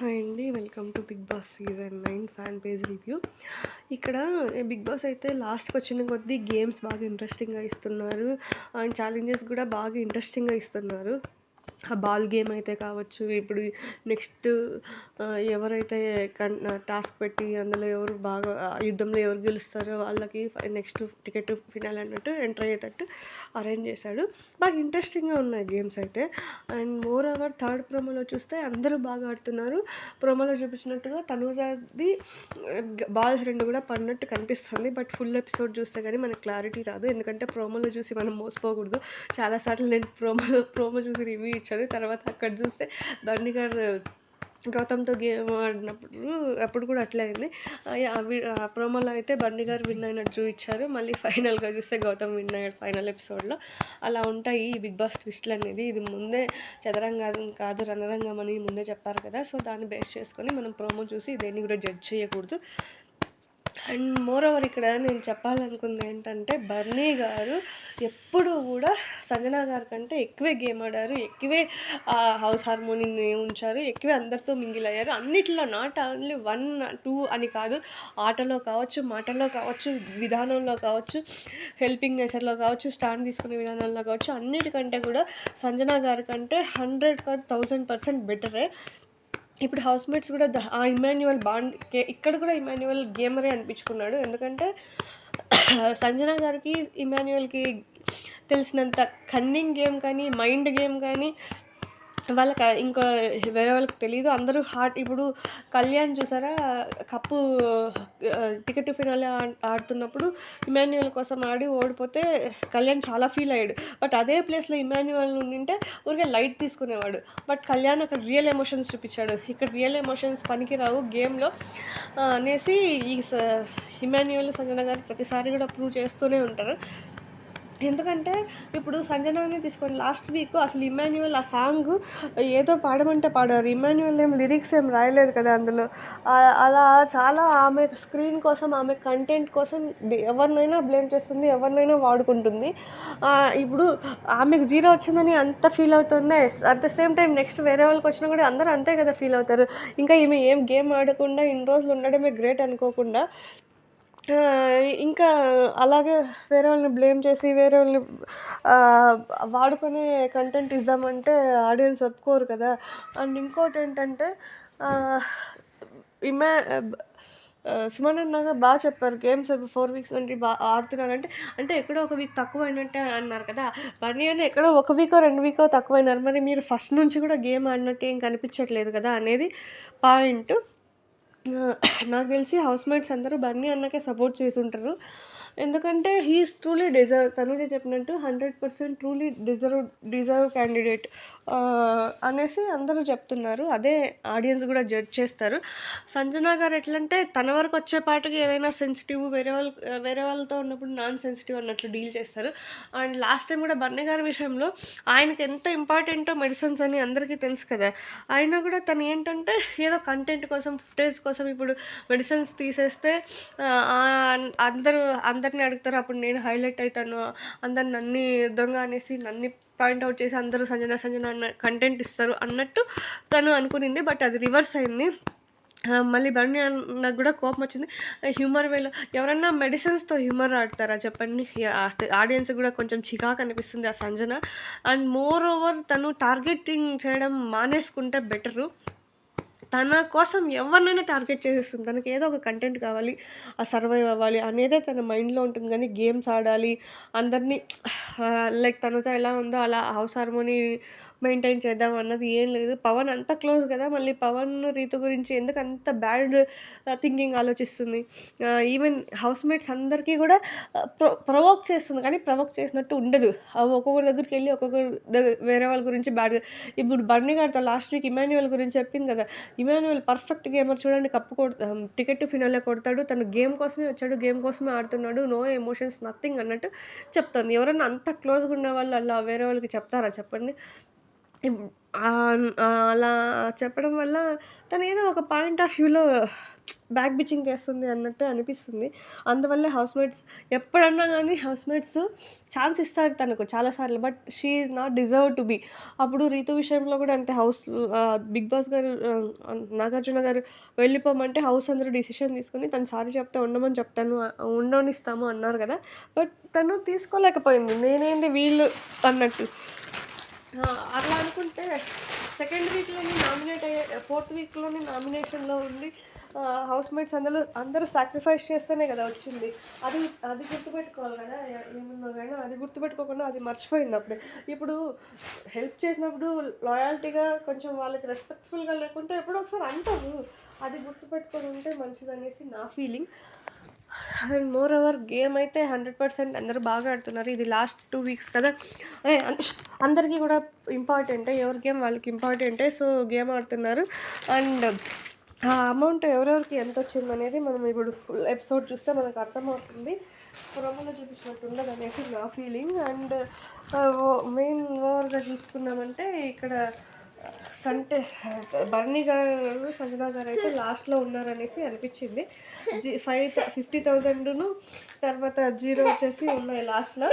Hi అండి. Welcome to Bigg Boss season nine fan page review. ఇక్కడ Bigg Boss అయితే లాస్ట్కి వచ్చిన కొద్దీ గేమ్స్ బాగా ఇంట్రెస్టింగ్గా ఇస్తున్నారు. అండ్ ఛాలెంజెస్ కూడా బాగా ఇంట్రెస్టింగ్గా ఇస్తున్నారు. బాల్ గేమ్ అయితే కావచ్చు. ఇప్పుడు నెక్స్ట్ ఎవరైతే కన్ టాస్క్ పెట్టి అందులో ఎవరు బాగా యుద్ధంలో ఎవరు గెలుస్తారో వాళ్ళకి నెక్స్ట్ టికెట్ ఫినాల్ అన్నట్టు ఎంటర్ అయ్యేటట్టు అరేంజ్ చేశాడు. బాగా ఇంట్రెస్టింగ్గా ఉన్నాయి గేమ్స్ అయితే. అండ్ మోర్ ఓవర్ థర్డ్ ప్రోమోలో చూస్తే అందరూ బాగా ఆడుతున్నారు. ప్రోమోలో చూపించినట్టుగా తనుజాది బాల్స్ రెండు కూడా పడినట్టు కనిపిస్తుంది. బట్ ఫుల్ ఎపిసోడ్ చూస్తే కానీ మనకు క్లారిటీ రాదు. ఎందుకంటే ప్రోమోలో చూసి మనం మోసపోకూడదు. చాలాసార్లు నేను ప్రోమోలో ప్రోమో చూసి రివ్యూ ఇచ్చాను తర్వాత అక్కడ చూస్తే దండి గారు గౌతమ్తో గేమ్ ఆడినప్పుడు అప్పుడు కూడా అట్లే అయింది. అవి ఆ ప్రోమోలో అయితే బండి గారు విన్ అయినట్టు చూపించారు. మళ్ళీ ఫైనల్గా చూస్తే గౌతమ్ విన్ అయ్యాడు ఫైనల్ ఎపిసోడ్లో. అలా ఉంటాయి ఈ బిగ్ బాస్ ట్విస్ట్లు అనేది. ఇది ముందే చదరంగం కాదు రణరంగం అని ముందే చెప్పారు కదా. సో దాన్ని బేస్ చేసుకొని మనం ప్రోమో చూసి దేన్ని కూడా జడ్జ్ చేయకూడదు. అండ్ మోర్ ఓవర్ ఇక్కడ నేను చెప్పాలనుకుంది ఏంటంటే బర్నీ గారు ఎప్పుడూ కూడా సంజనా గారి కంటే ఎక్కువే గేమ్ ఆడారు ఎక్కువే హౌస్ హార్మోనిని ఉంచారు ఎక్కువే అందరితో మింగిల్ అయ్యారు. అన్నిట్లో నాట్ ఓన్లీ వన్ టూ అని కాదు ఆటలో కావచ్చు మాటల్లో కావచ్చు విధానంలో కావచ్చు హెల్పింగ్ నేచర్లో కావచ్చు స్టాండ్ తీసుకునే విధానంలో కావచ్చు అన్నిటికంటే కూడా సంజనా గారి కంటే హండ్రెడ్ కాదు థౌజండ్ పర్సెంట్ బెటరే. ఇప్పుడు హౌస్ మేట్స్ కూడా ఆ ఇమాన్యువల్ బాండ్ ఇక్కడ కూడా ఇమాన్యువల్ గేమరే అనిపించుకున్నాడు. ఎందుకంటే సంజన గారికి ఇమాన్యువల్కి తెలిసినంత కన్నింగ్ గేమ్ కానీ మైండ్ గేమ్ కానీ వాళ్ళకి ఇంకా వేరే వాళ్ళకి తెలియదు అందరూ హార్ట్ ఇప్పుడు కళ్యాణ్ చూసారా? కప్పు టికెట్ ఫినాలే ఆడుతున్నప్పుడు ఇమాన్యువల్ కోసం ఆడి ఓడిపోతే కళ్యాణ్ చాలా ఫీల్ అయ్యాడు. బట్ అదే ప్లేస్లో ఇమాన్యువల్ ఉండింటే ఊరికే లైట్ తీసుకునేవాడు. బట్ కళ్యాణ్ అక్కడ రియల్ ఎమోషన్స్ చూపించాడు. ఇక్కడ రియల్ ఎమోషన్స్ పనికిరావు గేమ్లో అనేసి ఈ ఇమాన్యువల్ సంజన గారు ప్రతిసారి కూడా ప్రూవ్ చేస్తూనే ఉంటారు. ఎందుకంటే ఇప్పుడు సంజనాని తీసుకోండి లాస్ట్ వీక్ అసలు ఇమాన్యువల్ ఆ సాంగ్ ఏదో పాడమంటే పాడారు. ఇమాన్యువల్ ఏం లిరిక్స్ ఏం రాయలేదు కదా అందులో. అలా చాలా ఆమె స్క్రీన్ కోసం ఆమె కంటెంట్ కోసం ఎవరినైనా బ్లేమ్ చేస్తుంది ఎవరినైనా వాడుకుంటుంది. ఇప్పుడు ఆమెకు జీరో వచ్చిందని అంత ఫీల్ అవుతుంది. At the same time next వేరే వాళ్ళకి వచ్చినా కూడా అందరూ అంతే కదా ఫీల్ అవుతారు. ఇంకా ఈమె ఏం గేమ్ ఆడకుండా ఇన్ని రోజులు ఉండడమే గ్రేట్ అనుకోకుండా ఇంకా అలాగే వేరే వాళ్ళని బ్లేమ్ చేసి వేరే వాళ్ళని వాడుకునే కంటెంట్ ఇద్దామంటే ఆడియన్స్ ఒప్పుకోరు కదా. అండ్ ఇంకోటి ఏంటంటే ఇమే సుమన్ అన్నగా బాగా చెప్పారు గేమ్స్ ఫోర్ వీక్స్ నుండి బాగా ఆడుతున్నారంటే అంటే ఎక్కడో ఒక వీక్ తక్కువ అయినట్టే అన్నారు కదా. బర్నీ అని ఎక్కడో ఒక వీకో రెండు వీకో తక్కువైనారు మరి మీరు ఫస్ట్ నుంచి కూడా గేమ్ ఆడినట్టు ఏం కనిపించట్లేదు కదా అనేది పాయింట్ నాకు తెలిసి హౌస్ మేట్స్ అందరూ బన్నీ అన్నకే సపోర్ట్ చేసి ఉంటారు ఎందుకంటే హీఈస్ ట్రూలీ డిజర్వ్ తనుజ చెప్పినట్టు hundred percent truly deserve deserve candidate అనేసి అందరూ చెప్తున్నారు. అదే ఆడియన్స్ కూడా జడ్జ్ చేస్తారు. సంజనా గారు ఎట్లంటే తన వరకు వచ్చే పాటకి ఏదైనా సెన్సిటివ్ వేరే వాళ్ళు వేరే వాళ్ళతో ఉన్నప్పుడు నాన్ సెన్సిటివ్ అన్నట్లు డీల్ చేస్తారు. అండ్ లాస్ట్ టైం కూడా బర్ణి గారి విషయంలో ఆయనకి ఎంత ఇంపార్టెంటో మెడిసిన్స్ అని అందరికీ తెలుసు కదా. అయినా కూడా తను ఏంటంటే ఏదో కంటెంట్ కోసం ఫుటేజ్ కోసం ఇప్పుడు మెడిసిన్స్ తీసేస్తే అందరూ అందరిని అడుగుతారు అప్పుడు నేను హైలైట్ అవుతాను అందరు నన్ను దొంగ అనేసి నన్ను పాయింట్అవుట్ చేసి అందరూ సంజన సంజన అన్న కంటెంట్ ఇస్తారు అన్నట్టు తను అనుకునింది. బట్ అది రివర్స్ అయింది. మళ్ళీ బర్ని నాకు కూడా కోపం వచ్చింది. హ్యూమర్ వేలో ఎవరన్నా మెడిసిన్స్తో హ్యూమర్ ఆడతారా చెప్పండి? ఆడియన్స్ కూడా కొంచెం చికాకు అనిపిస్తుంది ఆ సంజన. అండ్ మోర్ ఓవర్ తను టార్గెటింగ్ చేయడం మానేసుకుంటే బెటరు తన కోసం ఎవరినైనా టార్గెట్ చేసేస్తుంది. తనకి ఏదో ఒక కంటెంట్ కావాలి ఆ సర్వైవ్ అవ్వాలి అనేదే తన మైండ్లో ఉంటుంది. కానీ గేమ్స్ ఆడాలి అందరినీ లైక్ తనతో ఎలా ఉందో అలా హౌస్ మెయింటైన్ చేద్దాం అన్నది ఏం లేదు. పవన్ అంత క్లోజ్ కదా మళ్ళీ పవన్ రీతు గురించి ఎందుకు అంత బ్యాడ్ థింకింగ్ ఆలోచిస్తుంది? ఈవెన్ హౌస్ మేట్స్ అందరికీ కూడా ప్రొ ప్రొవోక్ చేస్తుంది. కానీ ప్రొవోక్ చేసినట్టు ఉండదు. ఒక్కొక్కరి దగ్గరికి వెళ్ళి ఒక్కొక్కరు వేరే వాళ్ళ గురించి బ్యాడ్ ఇప్పుడు బర్నీ గారితో లాస్ట్ వీక్ ఇమాన్యువల్ గురించి చెప్పింది కదా ఇమాన్యువల్ పర్ఫెక్ట్ గేమర్ చూడండి కప్పు కొడు టికెట్ ఫినాలే కొడతాడు. తను గేమ్ కోసమే వచ్చాడు గేమ్ కోసమే ఆడుతున్నాడు నో ఎమోషన్స్ నథింగ్ అన్నట్టు చెప్తుంది. ఎవరైనా అంత క్లోజ్గా ఉన్న వాళ్ళు అలా వేరే వాళ్ళకి చెప్తారా? చెప్పండి. అలా చెప్పడం వల్ల తను ఏదో ఒక పాయింట్ ఆఫ్ వ్యూలో బ్యాక్ బిచ్చింగ్ చేస్తుంది అన్నట్టు అనిపిస్తుంది. అందువల్లే హౌస్ మేట్స్ ఎప్పుడన్నా కానీ హౌస్ మేట్స్ ఛాన్స్ ఇస్తారు తనకు చాలాసార్లు. But she is not deserve to be అప్పుడు రీతు విషయంలో కూడా అంతే. హౌస్ బిగ్ బాస్ గారు నాగార్జున గారు వెళ్ళిపోమంటే హౌస్ అందరూ డిసిషన్ తీసుకొని తను సారీ చెప్తే ఉండమని చెప్తాను ఉండనిస్తాము అన్నారు కదా. బట్ తను తీసుకోలేకపోయింది. నేనేంది వీళ్ళు అన్నట్టు. అట్లా అనుకుంటే సెకండ్ వీక్లోని నామినేట్ అయ్యే ఫోర్త్ వీక్లోని నామినేషన్లో ఉండి హౌస్ మేట్స్ అందరూ అందరూ సాక్రిఫైస్ చేస్తేనే కదా వచ్చింది. అది అది గుర్తుపెట్టుకోవాలి కదా ఏ- ఏమన్నా కానీ అది గుర్తుపెట్టుకోకుండా అది మర్చిపోయింది అప్పుడే. ఇప్పుడు హెల్ప్ చేసినప్పుడు లాయాలిటీగా కొంచెం వాళ్ళకి రెస్పెక్ట్ఫుల్గా లేకుంటే ఎప్పుడో ఒకసారి అంటారు. అది గుర్తుపెట్టుకొని ఉంటే మంచిదనేసి నా feeling and more over game అయితే హండ్రెడ్ పర్సెంట్ అందరూ బాగా ఆడుతున్నారు. ఇది లాస్ట్ టూ వీక్స్ కదా. అందరికీ కూడా ఇంపార్టెంటే ఎవరి గేమ్ వాళ్ళకి ఇంపార్టెంటే సో గేమ్ ఆడుతున్నారు. అండ్ ఆ అమౌంట్ ఎవరెవరికి ఎంత వచ్చింది అనేది మనం ఇప్పుడు ఫుల్ ఎపిసోడ్ చూస్తే మనకు అర్థమవుతుంది. ప్రోమోలో చూపించినట్టు ఉండదు అనేసి నా ఫీలింగ్ అండ్ మెయిన్ ఓవర్గా చూసుకున్నామంటే ఇక్కడ కంటే బర్నీ గారు సంజనా గారు అయితే లాస్ట్లో ఉన్నారనేసి అనిపించింది. జీ ఫైవ్ ఫిఫ్టీ థౌజండ్ను తర్వాత జీరో వచ్చేసి ఉన్నాయి లాస్ట్లో.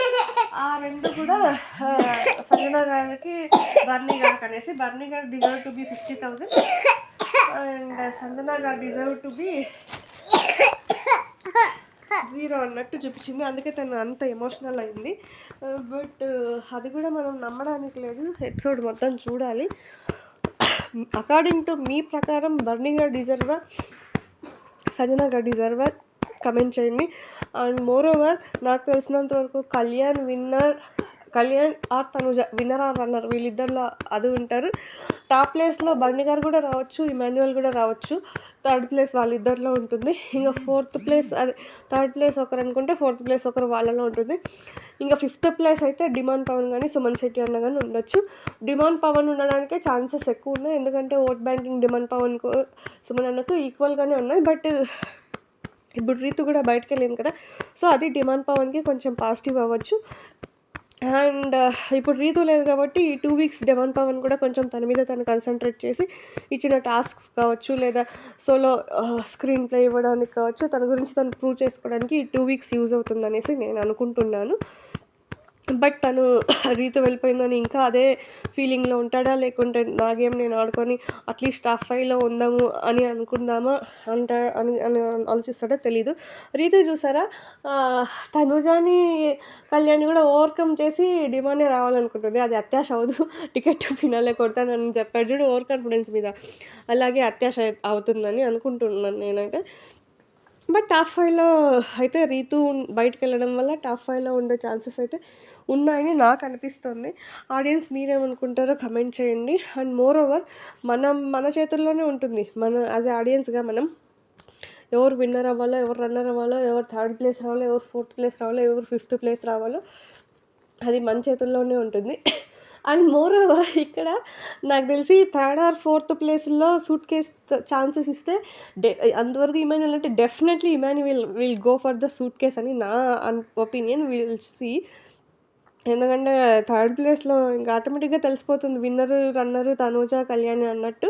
ఆ రెండు కూడా సజనా సంజనా గారికి బర్నీ గారికి అనేసి బర్నీ గారు deserve to be fifty thousand. And Sanjana గారు డిజర్వ్ టు బి జీరో అన్నట్టు చూపించింది. అందుకే తను అంత ఎమోషనల్ అయింది. బట్ అది కూడా మనం నమ్మడానికి లేదు. ఎపిసోడ్ మొత్తం చూడాలి. అకార్డింగ్ టు మీ ప్రకారం బర్నీ డిజర్వర్ సజనగా సజనా డిజర్వర్ కమెంట్ చేయండి. అండ్ మోర్ ఓవర్ నాకు తెలిసినంత వరకు Kalyan winner Kalyan or Tanuja winner or runner వీళ్ళిద్దరిలో అది ఉంటారు. టాప్ ప్లేస్లో బండి గారు కూడా రావచ్చు ఇమాన్యువల్ కూడా రావచ్చు. థర్డ్ ప్లేస్ వాళ్ళిద్దరిలో ఉంటుంది. ఇంకా ఫోర్త్ ప్లేస్ అదే థర్డ్ ప్లేస్ ఒకరు అనుకుంటే ఫోర్త్ ప్లేస్ ఒకరు వాళ్ళలో ఉంటుంది. ఇంకా ఫిఫ్త్ ప్లేస్ అయితే డిమాండ్ పవన్ కానీ సుమన్ శెట్టి అన్న కానీ ఉండొచ్చు. డిమాండ్ పవన్ ఉండడానికే ఛాన్సెస్ ఎక్కువ ఉన్నాయి. ఎందుకంటే ఓట్ బ్యాంకింగ్ డిమాండ్ పవన్కు సుమన్ అన్నకు ఈక్వల్గానే ఉన్నాయి. బట్ ఇప్పుడు రీతు కూడా బయటకు వెళ్ళింది కదా. సో అది డిమాండ్ పవన్కి కొంచెం పాజిటివ్ అవ్వచ్చు. అండ్ ఇప్పుడు రీతు లేదు కాబట్టి ఈ టూ వీక్స్ డెవన్ పవన్ కూడా కొంచెం తన మీద తను కాన్సన్ట్రేట్ చేసి ఇచ్చిన టాస్క్స్ కావచ్చు లేదా సోలో స్క్రీన్ ప్లే ఇవ్వడానికి కావచ్చు తన గురించి తను ప్రూవ్ చేసుకోవడానికి ఈ టూ వీక్స్ యూజ్ అవుతుంది అనేసి నేను అనుకుంటున్నాను. బట్ తను రీతు వెళ్ళిపోయిందని ఇంకా అదే ఫీలింగ్లో ఉంటాడా? లేకుంటే నా గేమ్ నేను ఆడుకొని అట్లీస్ట్ టాప్ ఫైవ్లో ఉందాము అని అనుకుందామా? అంట అని అని ఆలోచిస్తాడో తెలీదు. రీతు చూసారా? తనుజాని కళ్యాణ్ కూడా ఓవర్కమ్ చేసి డిమాండే రావాలనుకుంటుంది. అది అత్యాశ అవదు టికెట్ ఫినాలే కొడతానని చెప్పాడు చూడు ఓవర్ కాన్ఫిడెన్స్ మీద. అలాగే అత్యాశ అవుతుందని అనుకుంటున్నాను నేనైతే. బట్ టాప్ ఫైవ్లో అయితే రీతు బయటకు వెళ్ళడం వల్ల టాప్ ఫైవ్లో ఉండే ఛాన్సెస్ అయితే ఉన్నాయని నాకు అనిపిస్తుంది. ఆడియన్స్ మీరేమనుకుంటారో కమెంట్ చేయండి. అండ్ మోర్ ఓవర్ మనం మన చేతుల్లోనే ఉంటుంది. మన యాజ్ ఏ ఆడియన్స్గా మనం ఎవరు విన్నర్ అవ్వాలో ఎవరు రన్నర్ అవ్వాలో ఎవరు థర్డ్ ప్లేస్ రావాలో ఎవరు ఫోర్త్ ప్లేస్ రావాలో ఎవరు ఫిఫ్త్ ప్లేస్ రావాలో అది మన చేతుల్లోనే ఉంటుంది. అండ్ మోర్ ఓవర్ ఇక్కడ నాకు తెలిసి థర్డ్ ఆర్ ఫోర్త్ ప్లేస్లో సూట్ కేస్ ఛాన్సెస్ ఇస్తే డె అంతవరకు ఇమాన్యువల్ అంటే definitely Emmanuel will go for the suitcase అని నా ఒపీనియన్. We'll see. ఎందుకంటే థర్డ్ ప్లేస్లో ఇంకా ఆటోమేటిక్గా తెలిసిపోతుంది. విన్నర్ రన్నరు తనూజ కళ్యాణి అన్నట్టు.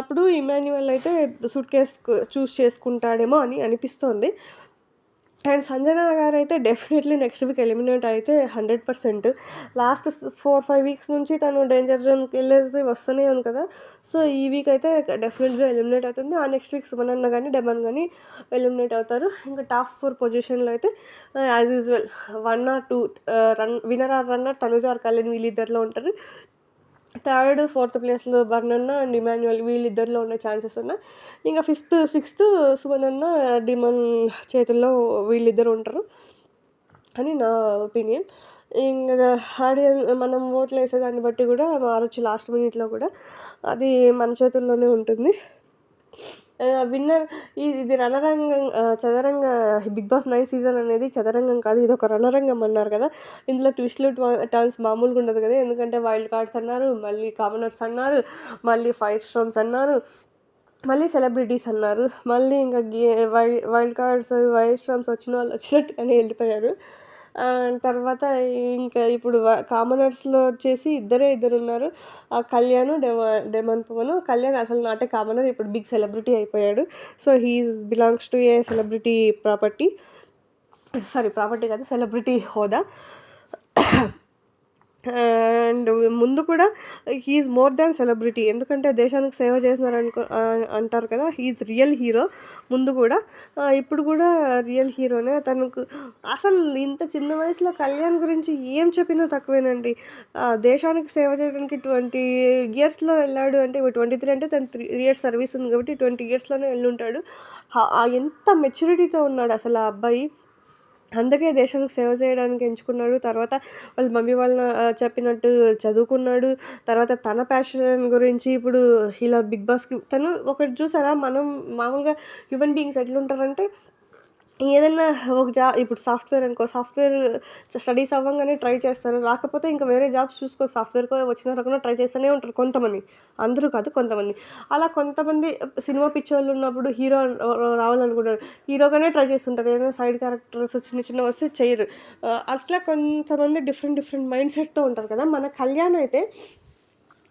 అప్పుడు ఇమాన్యువల్ అయితే సూట్ కేస్ చూస్ చేసుకుంటాడేమో అని అనిపిస్తోంది. అండ్ సంజన గారు అయితే డెఫినెట్లీ నెక్స్ట్ వీక్ ఎలిమినేట్ అయితే hundred percent. Last four five weeks నుంచి తను డేంజర్ జోన్కి వెళ్ళేసి వస్తూనే ఉంది కదా. సో ఈ వీక్ అయితే డెఫినెట్గా ఎలిమినేట్ అవుతుంది. ఆ నెక్స్ట్ వీక్ సుమన్ అన్న కానీ డెమన్ కానీ ఎలిమినేట్ అవుతారు. ఇంకా టాప్ ఫోర్ పొజిషన్లో అయితే as usual one or two run winner or runner Tanuja or Kalyan వీళ్ళిద్దరిలో ఉంటారు. థర్డ్ ఫోర్త్ ప్లేస్లో బర్నన్న అండ్ ఇమాన్యువల్ వీళ్ళిద్దరిలో ఉన్న ఛాన్సెస్ ఉన్న ఇంకా ఫిఫ్త్ సిక్స్త్ సుమన్ అన్న డిమన్ చేతుల్లో వీళ్ళిద్దరు ఉంటారు అని నా ఒపీనియన్. ఇంకా ఆడియన్ మనం ఓట్లు వేసేదాన్ని బట్టి కూడా మారొచ్చు లాస్ట్ మినిట్లో కూడా. అది మన చేతుల్లోనే ఉంటుంది. విన్నర్ ఇది రణరంగం చదరంగ బిగ్ బాస్ నైన్ సీజన్ అనేది చదరంగం కాదు ఇది ఒక రణరంగం అన్నారు కదా. ఇందులో ట్విస్ట్లు టర్న్స్ మామూలుగా ఉండదు కదా. ఎందుకంటే వైల్డ్ కార్డ్స్ అన్నారు మళ్ళీ కామనర్స్ అన్నారు మళ్ళీ ఫైర్ స్ట్రోమ్స్ అన్నారు మళ్ళీ సెలబ్రిటీస్ అన్నారు మళ్ళీ ఇంకా గే wild wild cards wild storms వచ్చిన వాళ్ళు వచ్చినట్టుగానే వెళ్ళిపోయారు. తర్వాత ఇంకా ఇప్పుడు కామనర్స్లో వచ్చేసి ఇద్దరే ఇద్దరు ఉన్నారు కళ్యాణ్ డెమ డెమన్ పవన్ కళ్యాణ్ అసలు నాటే కామనర్ ఇప్పుడు బిగ్ సెలబ్రిటీ అయిపోయాడు. So he belongs to a celebrity property. Sorry property కాదు సెలబ్రిటీ హోదా. అండ్ ముందు కూడా హీఈస్ మోర్ దాన్ సెలబ్రిటీ. ఎందుకంటే దేశానికి సేవ చేసినారు అనుకో అంటారు కదా హీఈస్ రియల్ హీరో. ముందు కూడా ఇప్పుడు కూడా రియల్ హీరోనే. తనకు అసలు ఇంత చిన్న వయసులో కళ్యాణ్ గురించి ఏం చెప్పినా తక్కువేనండి. దేశానికి సేవ చేయడానికి ట్వంటీ ఇయర్స్లో వెళ్ళాడు అంటే ట్వంటీ త్రీ అంటే తను త్రీ ఇయర్స్ సర్వీస్ ఉంది కాబట్టి ట్వంటీ ఇయర్స్లోనే వెళ్ళి ఉంటాడు ఎంత మెచ్యూరిటీతో ఉన్నాడు అసలు ఆ అబ్బాయి. అందుకే దేశానికి సేవ చేయడానికి ఎంచుకున్నాడు. తర్వాత వాళ్ళ మమ్మీ వాళ్ళ చెప్పినట్టు చదువుకున్నాడు. తర్వాత తన ప్యాషన్ గురించి ఇప్పుడు ఇలా బిగ్ బాస్కి తను ఒకటి చూసారా? మనం మామూలుగా హ్యూమన్ బీయింగ్స్ ఎట్లుంటారంటే ఏదైనా ఒక జా ఇప్పుడు సాఫ్ట్వేర్ అనుకో సాఫ్ట్వేర్ స్టడీస్ అవ్వగానే ట్రై చేస్తారు. రాకపోతే ఇంకా వేరే జాబ్స్ చూసుకో సాఫ్ట్వేర్కో వచ్చిన రకంగా ట్రై చేస్తూనే ఉంటారు కొంతమంది. అందరూ కాదు కొంతమంది. అలా కొంతమంది సినిమా పిక్చర్లు ఉన్నప్పుడు హీరో రావాలనుకుంటారు. హీరోగానే ట్రై చేస్తుంటారు. ఏదైనా సైడ్ క్యారెక్టర్స్ చిన్న చిన్న వస్తే చేయరు. అట్లా కొంతమంది డిఫరెంట్ డిఫరెంట్ మైండ్ సెట్తో ఉంటారు కదా. మన కళ్యాణ్ అయితే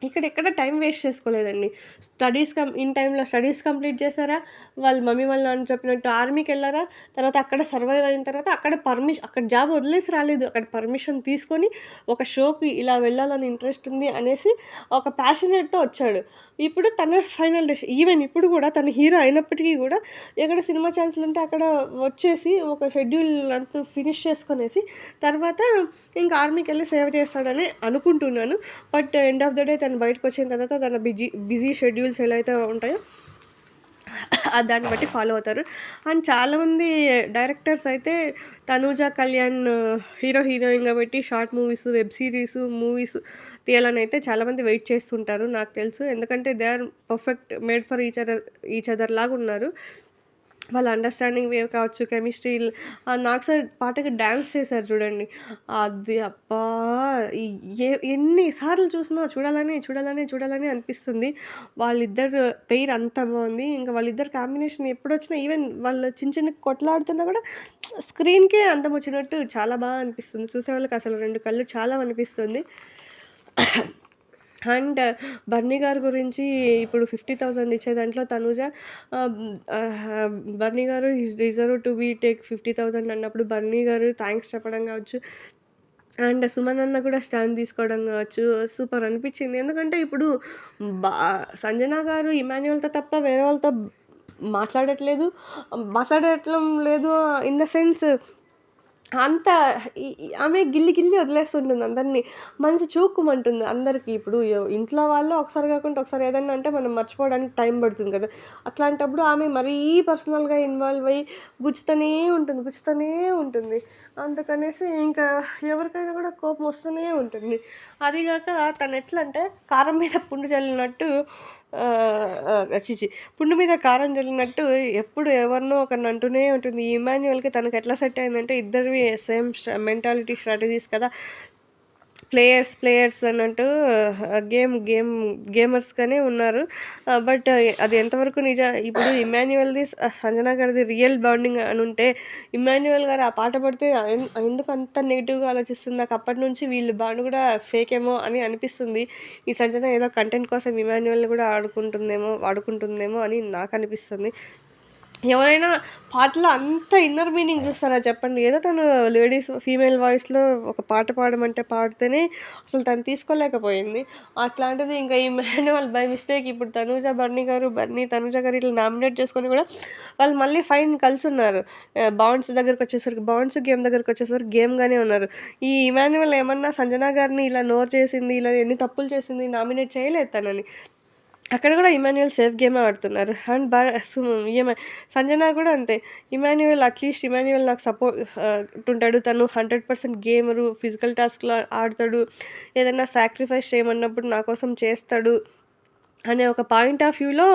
ఇక్కడ ఎక్కడ టైం వేస్ట్ చేసుకోలేదండి. స్టడీస్ కం ఇన్ టైంలో స్టడీస్ కంప్లీట్ చేశారా? వాళ్ళ మమ్మీ వాళ్ళ నాన్న చెప్పినట్టు ఆర్మీకి వెళ్ళారా? తర్వాత అక్కడ సర్వైవ్ అయిన తర్వాత అక్కడ పర్మిషన్ అక్కడ జాబ్ వదిలేసి రాలేదు. అక్కడ పర్మిషన్ తీసుకొని ఒక షోకి ఇలా వెళ్ళాలని ఇంట్రెస్ట్ ఉంది అనేసి ఒక ప్యాషనేట్తో వచ్చాడు. ఇప్పుడు తన ఫైనల్ డెస్ ఈవెన్ ఇప్పుడు కూడా తన హీరో అయినప్పటికీ కూడా ఎక్కడ సినిమా ఛాన్స్లు ఉంటే అక్కడ వచ్చేసి ఒక షెడ్యూల్ అంతా ఫినిష్ చేసుకునేసి తర్వాత ఇంకా ఆర్మీకి వెళ్ళి సేవ చేస్తాడని అనుకుంటున్నాను. But end of the day తన బయటకు వచ్చిన తర్వాత దాని బిజీ బిజీ షెడ్యూల్స్ ఎలా అయితే ఉంటాయో దాన్ని బట్టి ఫాలో అవుతారు. అండ్ చాలామంది డైరెక్టర్స్ అయితే తనూజ కళ్యాణ్ హీరో హీరోయిన్గా పెట్టి short movies web series movies తీయాలని అయితే చాలామంది వెయిట్ చేస్తుంటారు. నాకు తెలుసు. ఎందుకంటే they are perfect made for each other each other లాగా ఉన్నారు. వాళ్ళ అండర్స్టాండింగ్ వేవ్ కావచ్చు కెమిస్ట్రీ నాకు సార్ పాటకి డ్యాన్స్ చేశారు చూడండి. అది అబ్బా ఏ ఎన్నిసార్లు చూసినా చూడాలని చూడాలని చూడాలని అనిపిస్తుంది. వాళ్ళిద్దరు పెయిర్ అంత బాగుంది. ఇంకా వాళ్ళిద్దరు కాంబినేషన్ ఎప్పుడొచ్చినా ఈవెన్ వాళ్ళు చిన్న చిన్న కొట్లాడుతున్నా కూడా స్క్రీన్కే అందం వచ్చినట్టు చాలా బాగా అనిపిస్తుంది. చూసే వాళ్ళకి అసలు రెండు కళ్ళు చాలా అనిపిస్తుంది. అండ్ బన్నీ గారి గురించి ఇప్పుడు ఫిఫ్టీ థౌజండ్ ఇచ్చే దాంట్లో తనూజ బన్నీ గారు is deserve to be take fifty thousand అన్నప్పుడు బన్నీ గారు థ్యాంక్స్ చెప్పడం కావచ్చు. అండ్ సుమన్ అన్న కూడా స్టాండ్ తీసుకోవడం కావచ్చు. సూపర్ అనిపించింది. ఎందుకంటే ఇప్పుడు బా సంజన గారు ఇమాన్యువల్తో తప్ప వేరే వాళ్ళతో మాట్లాడట్లేదు. మాట్లాడటం లేదు ఇన్ ద సెన్స్ అంత ఆమె గిల్లి గిల్లి వదిలేస్తుంటుంది అందరినీ. మనసు చూక్కుమంటుంది అందరికీ. ఇప్పుడు ఇంట్లో వాళ్ళు ఒకసారి కాకుండా ఒకసారి ఏదైనా అంటే మనం మర్చిపోవడానికి టైం పడుతుంది కదా. అట్లాంటప్పుడు ఆమె మరీ పర్సనల్గా ఇన్వాల్వ్ అయ్యి గుచ్చుతూనే ఉంటుంది గుచ్చుతూనే ఉంటుంది. అందుకనేసి ఇంకా ఎవరికైనా కూడా కోపం వస్తూనే ఉంటుంది. అదిగాక తను ఎట్లా అంటే కారం మీద పుండు చల్లినట్టు చిచి పుండు మీద కారం చల్లినట్టు ఎప్పుడు ఎవరినో ఒకరిని అంటూనే ఉంటుంది. ఈ ఇమాన్యువల్కి తనకు ఎట్లా సెట్ అయిందంటే ఇద్దరివి సేమ్ మెంటాలిటీ స్ట్రాటజీస్ కదా. ప్లేయర్స్ ప్లేయర్స్ అన్నట్టు గేమ్ గేమ్ గేమర్స్గానే ఉన్నారు. బట్ అది ఎంతవరకు నిజ ఇప్పుడు ఇమాన్యువల్ది సంజనా గారిది రియల్ బాండింగ్ అని ఉంటే ఇమాన్యువల్ గారు ఆ పాట పడితే ఎందుకు అంత నెగిటివ్గా ఆలోచిస్తుంది? నాకు అప్పటి నుంచి వీళ్ళు బాండ్ కూడా ఫేక్ ఏమో అని అనిపిస్తుంది. ఈ సంజన ఏదో కంటెంట్ కోసం ఇమాన్యువల్ కూడా ఆడుకుంటుందేమో ఆడుకుంటుందేమో అని నాకు అనిపిస్తుంది. ఎవరైనా పాటలో అంత ఇన్నర్ మీనింగ్ చూస్తారా చెప్పండి? ఏదో తను లేడీస్ ఫీమేల్ వాయిస్లో ఒక పాట పాడమంటే పాడితేనే అసలు తను తీసుకోలేకపోయింది. అట్లాంటిది ఇంకా ఈ మాన్యువల్ బై మిస్టేక్ ఇప్పుడు తనూజ బర్నీ గారు బర్నీ తనూజ గారు ఇట్లా నామినేట్ చేసుకొని కూడా వాళ్ళు మళ్ళీ ఫైన్ కలిసి ఉన్నారు. బాండ్స్ దగ్గరకు వచ్చేసరికి బాండ్స్ గేమ్ దగ్గరకు వచ్చేసరికి గేమ్గానే ఉన్నారు. ఈ ఇమాన్యువల్ ఏమన్నా సంజనా గారిని ఇలా నోరు చేసింది ఇలా ఎన్ని తప్పులు చేసింది నామినేట్ చేయలేదు తనని. అక్కడ కూడా ఇమాన్యువల్ సేఫ్ గేమ్ ఆడుతున్నారు. అండ్ బా ఈమె సంజన కూడా అంతే. ఇమాన్యువల్ అట్లీస్ట్ ఇమాన్యువల్ నాకు సపోర్ట్ ఉంటాడు తను హండ్రెడ్ పర్సెంట్ గేమరు ఫిజికల్ టాస్క్లో ఆడతాడు. ఏదైనా సాక్రిఫైస్ చేయమన్నప్పుడు నా కోసం చేస్తాడు అనే ఒక పాయింట్ ఆఫ్ వ్యూలో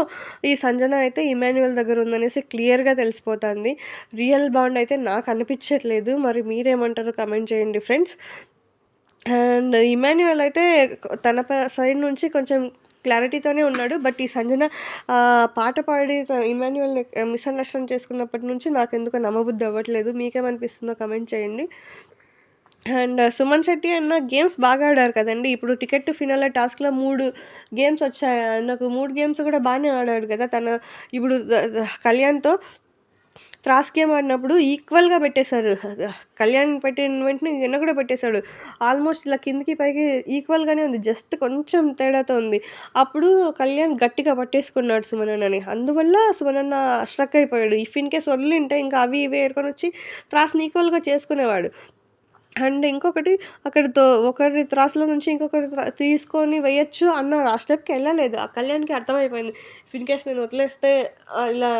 ఈ సంజన అయితే ఇమాన్యువల్ దగ్గర ఉందనేసి క్లియర్గా తెలిసిపోతుంది. రియల్ బాండ్ అయితే నాకు అనిపించట్లేదు. మరి మీరేమంటారు కమెంట్ చేయండి ఫ్రెండ్స్. అండ్ ఇమాన్యువల్ అయితే తన సైడ్ నుంచి కొంచెం క్లారిటీతోనే ఉన్నాడు బట్ ఈ సంజన పాట పాడి ఇమాన్యువల్ మిస్అండర్స్టాండ్ చేసుకున్నప్పటి నుంచి నాకు ఎందుకో నమ్మబుద్ధి అవ్వట్లేదు మీకేమనిపిస్తుందో కమెంట్ చేయండి అండ్ సుమన్ శెట్టి అన్న గేమ్స్ బాగా ఆడారు కదండి ఇప్పుడు టికెట్ టు టాస్క్‌లో మూడు గేమ్స్ వచ్చాయి. నాకు మూడు గేమ్స్ కూడా బాగానే ఆడాడు కదా! తన ఇప్పుడు కళ్యాణ్‌తో త్రాస్ గేమ్ ఆడినప్పుడు ఈక్వల్‌గా పెట్టేశారు. కళ్యాణ్ పెట్టిన వెంటనే ఈయన కూడా పెట్టేశాడు. ఆల్మోస్ట్ ఇలా కిందకి పైకి ఈక్వల్‌గానే ఉంది. జస్ట్ కొంచెం తేడాతో ఉంది. అప్పుడు కళ్యాణ్ గట్టిగా పట్టేసుకున్నాడు సుమనన్నని. అందువల్ల సుమనన్న స్ట్రక్ అయిపోయాడు. ఇఫ్ ఇన్ కేస్ వదిలింటే ఇంకా అవి ఇవి ఏరుకొనొచ్చి త్రాస్‌ని ఈక్వల్‌గా చేసుకునేవాడు. అండ్ ఇంకొకటి అక్కడితో ఒకరి త్రాసులో నుంచి ఇంకొకరి త్రా తీసుకొని వేయచ్చు అన్నారు. ఆ స్టెప్‌కి వెళ్ళలేదు ఆ కళ్యాణ్‌కి అర్థమైపోయింది. ఇఫ్ ఇన్ కేస్ నేను వదిలేస్తే ఇలా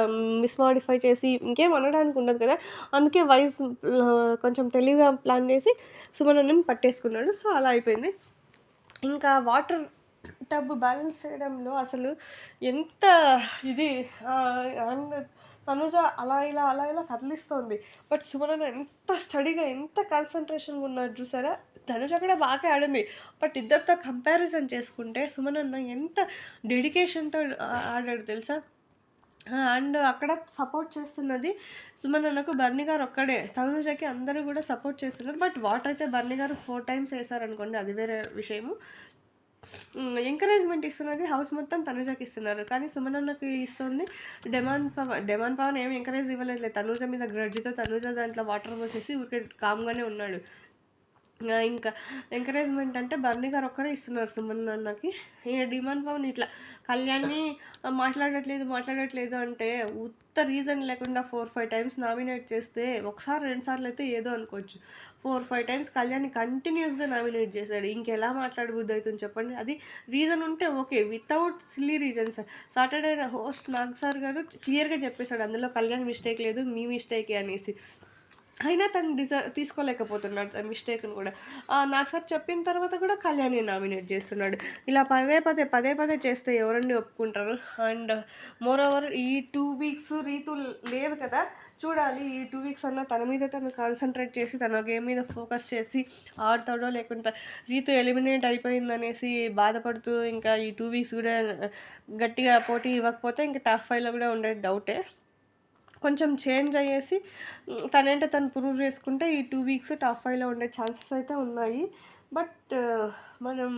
మిస్‌మాడిఫై చేసి ఇంకేం అనడానికి ఉండదు కదా! అందుకే వైస్ కొంచెం తెలివిగా ప్లాన్ చేసి సుమనని పట్టేసుకున్నాడు. సో, అలా అయిపోయింది. ఇంకా వాటర్ టబ్ బ్యాలెన్స్ చేయడంలో అసలు ఎంత ఇది అండ్ తనుజ అలా ఇలా, అలా ఇలా కదిలిస్తోంది. బట్ సుమనన్న ఎంత స్టడీగా, ఎంత కాన్సంట్రేషన్‌గా ఉన్నాడు చూసారా? తనుజ కూడా బాగా ఆడింది. బట్ ఇద్దరితో కంపారిజన్ చేసుకుంటే సుమనన్న ఎంత డెడికేషన్‌తో ఆడాడు తెలుసా? అండ్ అక్కడ సపోర్ట్ చేస్తున్నది సుమనన్నకు బర్నీ గారు ఒక్కడే. తనుజకి అందరూ కూడా సపోర్ట్ చేస్తున్నారు. బట్ వాటర్ అయితే బర్నీ గారు ఫోర్ టైమ్స్ వేసారనుకోండి అది వేరే విషయము. ఎంకరేజ్‌మెంట్ ఇస్తున్నది హౌస్ మొత్తం తనుజకి ఇస్తున్నారు. కానీ సుమనన్నకి ఇస్తుంది డెమాన్ పవన్. డెమాన్ పవన్ ఏమి ఎంకరేజ్ ఇవ్వలేదు తనుజ మీద గ్రడ్జితో తనుజ దాంట్లో వాటర్ పోసేసి ఊరికే కామ్‌గానే ఉన్నాడు. ఇంకా ఎంకరేజ్‌మెంట్ అంటే బర్నీ గారు ఒక్కరే ఇస్తున్నారు సుమనన్నకి. ఇక డిమాండ్ పవన్ ఇట్లా కళ్యాణ్‌ని మాట్లాడట్లేదు, మాట్లాడట్లేదు అంటే ఉత్త రీజన్ లేకుండా 4, 5 టైమ్స్ నామినేట్ చేస్తే ఒకసారి, రెండుసార్లు అయితే ఏదో అనుకోవచ్చు. 4, 5 టైమ్స్ కళ్యాణ్‌ని కంటిన్యూస్గా నామినేట్ చేశాడు. ఇంకెలా మాట్లాడబుద్ది అవుతుంది చెప్పండి? అది రీజన్ ఉంటే okay. Without silly reasons. Saturday host Nag sir గారు క్లియర్‌గా చెప్పేసాడు. అందులో కళ్యాణ్ మిస్టేక్ లేదు. మీ మిస్టేకే అనేసి. అయినా తను డిజర్వ్ తీసుకోలేకపోతున్నాడు తన మిస్టేక్‌ని కూడా. నాకు సార్ చెప్పిన తర్వాత కూడా కళ్యాణ్‌ని నామినేట్ చేస్తున్నాడు. ఇలా పదే పదే, పదే పదే చేస్తే ఎవరండి ఒప్పుకుంటారు? అండ్ మోర్ ఓవర్ ఈ టూ వీక్స్ రీతు లేదు కదా! చూడాలి. ఈ టూ వీక్స్ అన్నా తన మీద తను కాన్సన్ట్రేట్ చేసి తన గేమ్ మీద ఫోకస్ చేసి ఆడతాడో లేకుంటే రీతు ఎలిమినేట్ అయిపోయిందనేసి బాధపడుతూ ఇంకా ఈ టూ వీక్స్ కూడా గట్టిగా పోటీ ఇవ్వకపోతే ఇంకా టాప్ ఫైవ్లో కూడా ఉండే డౌటే. కొంచెం చేంజ్ అయ్యేసి తనంటే తను ప్రూవ్ చేసుకుంటే ఈ టూ వీక్స్ టాప్ 5లో ఉండే ఛాన్సెస్ అయితే ఉన్నాయి. బట్ మనం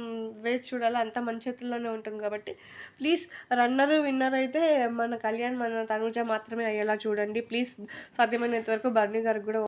వేచి చూడాలి. అంత మన చేతుల్లోనే ఉంటుంది కాబట్టి ప్లీజ్ రన్నర్, విన్నర్ అయితే మన కళ్యాణ్, మన తనుజ మాత్రమే అయ్యేలా చూడండి. ప్లీజ్ సాధ్యమైనంత వరకు బర్నీ గారికి కూడా